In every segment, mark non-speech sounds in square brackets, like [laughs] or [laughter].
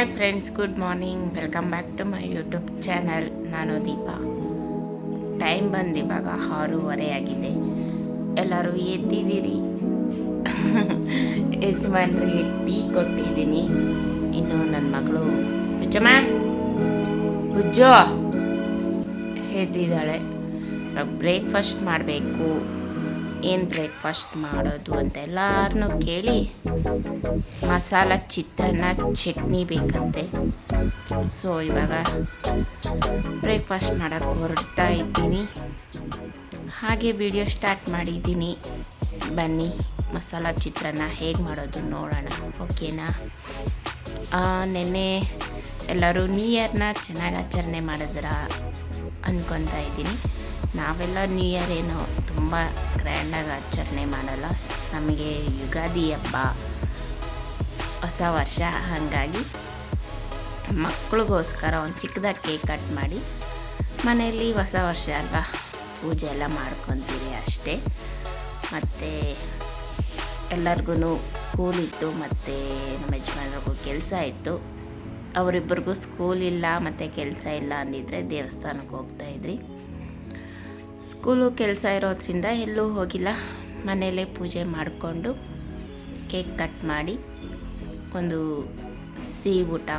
Hi friends good morning welcome back to my YouTube channel ನಾನು Deepa. Time ಬಂದು ಇವಾಗ ಆರೂವರೆ ಆಗಿದೆ. ಎಲ್ಲರೂ ಎದ್ದಿದ್ದೀರಿ? [laughs] ಯಜಮಾನ್ರಿಗೆ ಟೀ ಕೊಟ್ಟಿದ್ದೀನಿ. ಇನ್ನು ನನ್ನ ಮಗಳು ಬುಜ್ಜಮ್ಮ ಬುಜ್ಜೋ ಎದ್ದಿದ್ದಾಳೆ. ಬ್ರೇಕ್ಫಾಸ್ಟ್ ಮಾಡಬೇಕು. ಏನು ಬ್ರೇಕ್ಫಾಸ್ಟ್ ಮಾಡೋದು ಅಂತ ಎಲ್ಲರನ್ನೂ ಕೇಳಿ. ಮಸಾಲ, ಚಿತ್ರಾನ್ನ, ಚಟ್ನಿ ಬೇಕಂತೆ. ಸೊ ಇವಾಗ ಬ್ರೇಕ್ಫಾಸ್ಟ್ ಮಾಡೋಕ್ಕೆ ಹೊರಡ್ತಾ ಇದ್ದೀನಿ. ಹಾಗೆ ವಿಡಿಯೋ ಸ್ಟಾರ್ಟ್ ಮಾಡಿದ್ದೀನಿ. ಬನ್ನಿ, ಮಸಾಲ, ಚಿತ್ರಾನ್ನ ಹೇಗೆ ಮಾಡೋದು ನೋಡೋಣ. ಓಕೆನಾ ನೆನ್ನೆ ಎಲ್ಲರೂ ನ್ಯೂ ಇಯರ್ನ ಚೆನ್ನಾಗಿ ಆಚರಣೆ ಮಾಡಿದ್ರ ಅಂದ್ಕೊತಾ ಇದ್ದೀನಿ. ನಾವೆಲ್ಲ ನ್ಯೂ ಇಯರ್ ಏನು ತುಂಬ ಗ್ರ್ಯಾಂಡಾಗಿ ಆಚರಣೆ ಮಾಡಲ್ಲ. ನಮಗೆ ಯುಗಾದಿ ಹಬ್ಬ, ಹೊಸ ವರ್ಷ, ಹಾಗಾಗಿ ಮಕ್ಕಳಿಗೋಸ್ಕರ ಒಂದು ಚಿಕ್ಕದಾಗಿ ಕೇಕ್ ಕಟ್ ಮಾಡಿ ಮನೆಯಲ್ಲಿ ಹೊಸ ವರ್ಷ ಅಲ್ವಾ, ಪೂಜೆ ಎಲ್ಲ ಮಾಡ್ಕೊತೀವಿ ಅಷ್ಟೇ. ಮತ್ತು ಎಲ್ಲರಿಗೂ ಸ್ಕೂಲ್ ಇತ್ತು, ಮತ್ತು ನಮ್ಮ ಯಜಮಾನ್ರಿಗೂ ಕೆಲಸ ಇತ್ತು. ಅವರಿಬ್ಬರಿಗೂ ಸ್ಕೂಲ್ ಇಲ್ಲ, ಮತ್ತು ಕೆಲಸ ಇಲ್ಲ ಅಂದಿದ್ರೆ ದೇವಸ್ಥಾನಕ್ಕೆ ಹೋಗ್ತಾಯಿದ್ರಿ ಸ್ಕೂಲು ಕೆಲಸ ಇರೋದ್ರಿಂದ ಎಲ್ಲೂ ಹೋಗಿಲ್ಲ. ಮನೆಯಲ್ಲೇ ಪೂಜೆ ಮಾಡಿಕೊಂಡು ಕೇಕ್ ಕಟ್ ಮಾಡಿ ಒಂದು ಸಿಹಿ ಊಟ,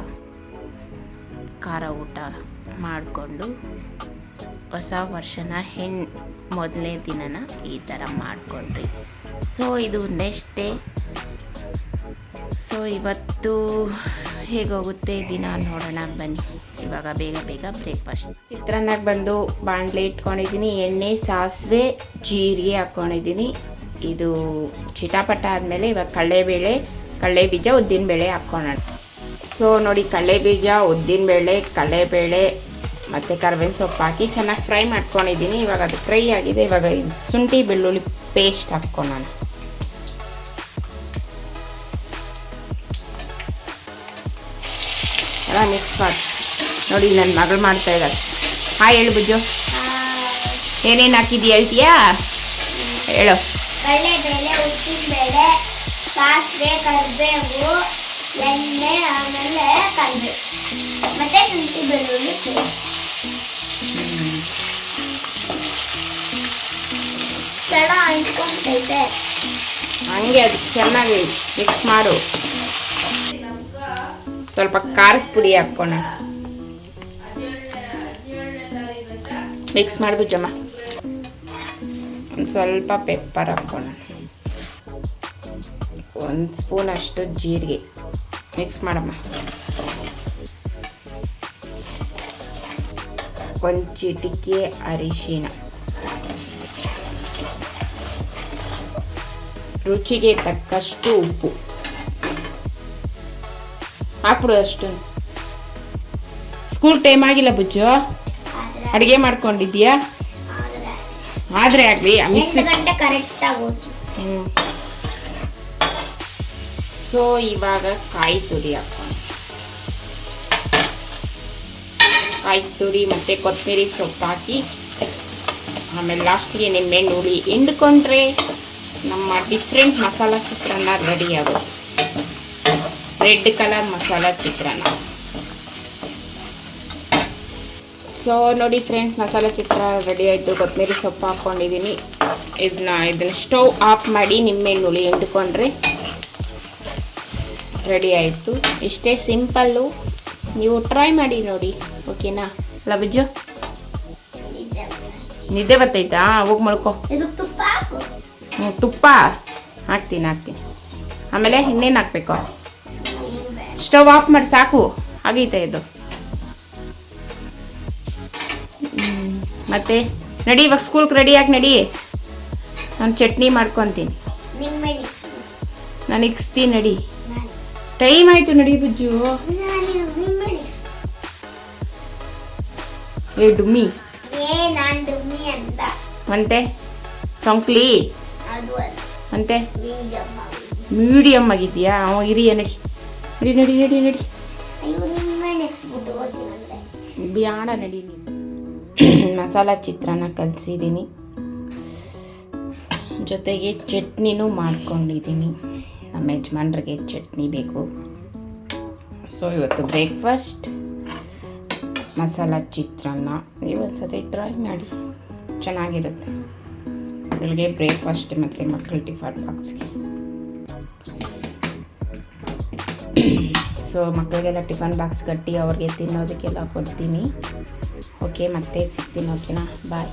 ಖಾರ ಊಟ ಮಾಡಿಕೊಂಡು ಹೊಸ ವರ್ಷನ ಹೆಣ್ಣು ಮೊದಲನೇ ದಿನನ ಈ ಥರ ಮಾಡಿಕೊಂಡ್ರಿ ಸೊ ಇದು ನೆಕ್ಸ್ಟ್ ಡೇ ಸೊ ಇವತ್ತು ಹೇಗೋಗುತ್ತೆ? ದಿನ ನೋಡೋಣ ಬನ್ನಿ. ಇವಾಗ ಬೇಗ ಬೇಗ ಬ್ರೇಕ್ಫಾಸ್ಟ್ ಚಿತ್ರಾನ್ನಕ್ಕೆ ಬಂದು ಬಾಣಲೆ ಇಟ್ಕೊಂಡಿದ್ದೀನಿ, ಎಣ್ಣೆ, ಸಾಸಿವೆ, ಜೀರಿಗೆ ಹಾಕ್ಕೊಂಡಿದ್ದೀನಿ ಇದು ಚಿಟಾಪಟ ಆದಮೇಲೆ ಇವಾಗ ಕಡಲೆಬೇಳೆ ಕಡಲೆ ಬೀಜ ಉದ್ದಿನಬೇಳೆ ಹಾಕ್ಕೊಳ್ಳೋಣ. ಸೊ ನೋಡಿ ಕಡಲೆಬೀಜ, ಉದ್ದಿನಬೇಳೆ, ಕಡಲೆಬೇಳೆ ಮತ್ತು ಕರ್ಬೇವಿನ ಸೊಪ್ಪು ಹಾಕಿ ಚೆನ್ನಾಗಿ ಫ್ರೈ ಮಾಡ್ಕೊಂಡಿದ್ದೀನಿ. ಇವಾಗ ಅದು ಫ್ರೈ ಆಗಿದೆ. ಇವಾಗ ಇದು ಶುಂಠಿ ಬೆಳ್ಳುಳ್ಳಿ ಪೇಸ್ಟ್ ಹಾಕ್ಕೊಳ್ಳೋಣ. ಎಲ್ಲ ಮಿಕ್ಸ್ ಮಾಡಿ. ನೋಡಿ ನನ್ನ ಮಗಳು ಮಾಡ್ತಾ ಇದ್ದಾರೆ ಹಾಂ ಹೇಳು ಬುಜ್ಜು. ಏನೇನು ಹಾಕಿದ್ಯಾ ಹೇಳ್ತೀಯಾ? ಹೇಳು. ಕಡಲೆಬೇಳೆ ಉದ್ದಿನಬೇಳೆ ಸಾಸಿವೆ ಕರಿಬೇವು ಎಣ್ಣೆ ಆಮೇಲೆ ಕರಿಬೇವು. ಮತ್ತೆ ಶುಂಠಿ ಬೆಳ್ಳುಳ್ಳಿ ಪೇಸ್ಟ್ ಕೆಳ ಅಂಟ್ಕೊಂತೈತೆ. ಹಂಗೆ ಅದು ಚೆನ್ನಾಗಿ ಮಿಕ್ಸ್ ಮಾಡು. ಸ್ವಲ್ಪ ಖಾರದ ಪುಡಿ ಹಾಕ್ಕೋಣ ಮಿಕ್ಸ್ ಮಾಡ್ಬಿಟ್ಟಮ್ಮ ಒಂದು ಸ್ವಲ್ಪ ಪೆಪ್ಪರ್ ಹಾಕ್ಕೊಳ್ಳೋಣ ಒಂದು ಸ್ಪೂನ್ ಅಷ್ಟು ಜೀರಿಗೆ. ಮಿಕ್ಸ್ ಮಾಡಮ್ಮ. ಒಂದು ಚಿಟಿಕೆ ಅರಿಶಿನ. ರುಚಿಗೆ ತಕ್ಕಷ್ಟು ಉಪ್ಪು. ಹಾಕ್ಬಿಡು ಅಷ್ಟು ಸ್ಕೂಲ್ ಟೈಮ್ ಆಗಿಲ್ಲ ಬುಜ್ಜು. ಅಡುಗೆ ಮಾಡ್ಕೊಂಡಿದ್ಯಾ ಆದ್ರೆ ಆಗಲಿ ಮಿಸ್ ಗಂಟೆ ಕರೆಕ್ಟ್ ಆಗೋದು ಹ್ಞೂ ಸೊ ಇವಾಗ ಕಾಯಿ ತುರಿ ಹಾಕೊಂಡು ಕಾಯಿ ತುರಿ ಮತ್ತು ಕೊತ್ತಂಬರಿ ಸೊಪ್ಪು ಹಾಕಿ ಆಮೇಲೆ ಲಾಸ್ಟಿಗೆ ನಿಂಬೆಹಣ್ಣು ಹುಳಿ ಹಿಂಡ್ಕೊಂಡ್ರೆ ನಮ್ಮ ಡಿಫ್ರೆಂಟ್ ಮಸಾಲ ಚಿತ್ರಾನ್ನ ರೆಡಿ ಆಗುತ್ತೆ. Red colour masala chitranna. So ನೋಡಿ ಫ್ರೆಂಡ್ಸ್ ಮಸಾಲೆ ಚಿತ್ರ ರೆಡಿ ಆಯಿತು. ಕೊತ್ತಂಬರಿ ಸೊಪ್ಪು ಹಾಕ್ಕೊಂಡಿದ್ದೀನಿ ಇದನ್ನ ಇದನ್ನು ಸ್ಟವ್ ಆಫ್ ಮಾಡಿ ನಿಂಬೆಹಣ್ಣು ಹುಳಿ ಹಿಂಡ್ಕೊಂಡ್ರೆ ರೆಡಿ ಆಯಿತು. ಇಷ್ಟೇ ಸಿಂಪಲ್ಲು ನೀವು ಟ್ರೈ ಮಾಡಿ ನೋಡಿ ಓಕೆನಾ ಲಬಜ್ಜು ನಿದ್ದೆ ಬರ್ತೈತಾ? ಹೋಗಿ ಮಳ್ಕೊ ಹ್ಞೂ ತುಪ್ಪ ಹಾಕ್ತೀನಿ ಹಾಕ್ತೀನಿ. ಆಮೇಲೆ ಇನ್ನೇನು ಹಾಕ್ಬೇಕು? ಸ್ಟವ್ ಆಫ್ ಮಾಡಿ ಸಾಕು. ಆಗೈತೆ ಇದು. ಮತ್ತೆ ನಡಿ ಇವಾಗ ಸ್ಕೂಲ್ಗೆ ರೆಡಿಯಾಗಿ ನಡಿ. ನಾನು ಚಟ್ನಿ ಮಾಡ್ಕೊತೀನಿ. ನಾನು ಇಕ್ಸ್ತೀನಿ ನಡಿ. ಟೈಮ್ ಆಯಿತು ನಡಿ ಬುಜ್ಜು. ಏ ಡುಮ್ಮಿ. ಅಂತ ಸೊಂಕ್ಲಿ. ಅಂತೆ ಮೀಡಿಯಮ್ ಆಗಿದೆಯಾ ಅವ ಇರಿಯ ನಡಿ. ನಡಿ ನಡಿ ನಡಿ ನಡಿ. ಬ್ಯಾಡ ನಡಿ ನೀನು. [clears throat] ಮಸಾಲ ಚಿತ್ರಾನ್ನ ಕಲಿಸಿದ್ದೀನಿ. ಜೊತೆಗೆ ಚಟ್ನಿನೂ ಮಾಡ್ಕೊಂಡಿದ್ದೀನಿ. ನಮ್ಮ ಯಜಮಾನ್ರಿಗೆ ಚಟ್ನಿ ಬೇಕು. ಸೊ ಇವತ್ತು ಬ್ರೇಕ್ಫಾಸ್ಟ್ ಮಸಾಲ ಚಿತ್ರಾನ್ನ. ನೀವು ಒಂದ್ಸತಿ ಟ್ರೈ ಮಾಡಿ. ಚೆನ್ನಾಗಿರುತ್ತೆ. ಬೆಳಗ್ಗೆ ಬ್ರೇಕ್ಫಾಸ್ಟ್ ಮತ್ತು ಮಕ್ಕಳ ಟಿಫನ್ ಬಾಕ್ಸ್ಗೆ ಸೊ ಮಕ್ಕಳಿಗೆಲ್ಲ ಟಿಫನ್ ಬಾಕ್ಸ್ ಕಟ್ಟಿ ಅವ್ರಿಗೆ ತಿನ್ನೋದಕ್ಕೆಲ್ಲ ಕೊಡ್ತೀನಿ. ಓಕೆ ಮತ್ತೆ ಸಿಗ್ತೀನಿ ಓಕೆನಾ? ಬಾಯ್